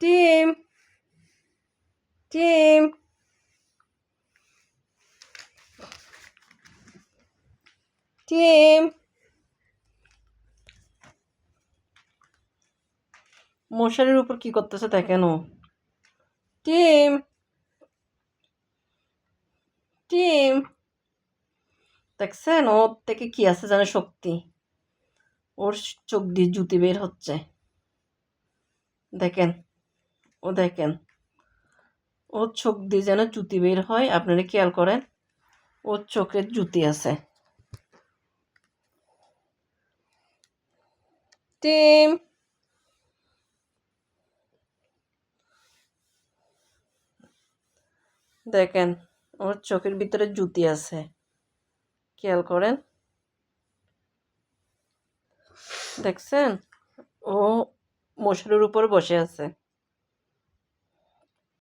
Team team team মশারির উপর কি করতেছে দেখেন ও টিম টিম দেখছেন? ওর থেকে কি আছে জানে শক্তি? ওর চোখ দিয়ে জুতি বের হচ্ছে। দেখেন। ও দেখেন ওর চোখ দিয়ে যেন জুতি বের হয়, আপনারা খেয়াল করেন ওর চোখের জুতি আছে। টিম! দেখেন, ওর চোখের ভিতরে জুতি আছে। খেয়াল করেন। দেখছেন? ও মশারির উপর বসে আছে।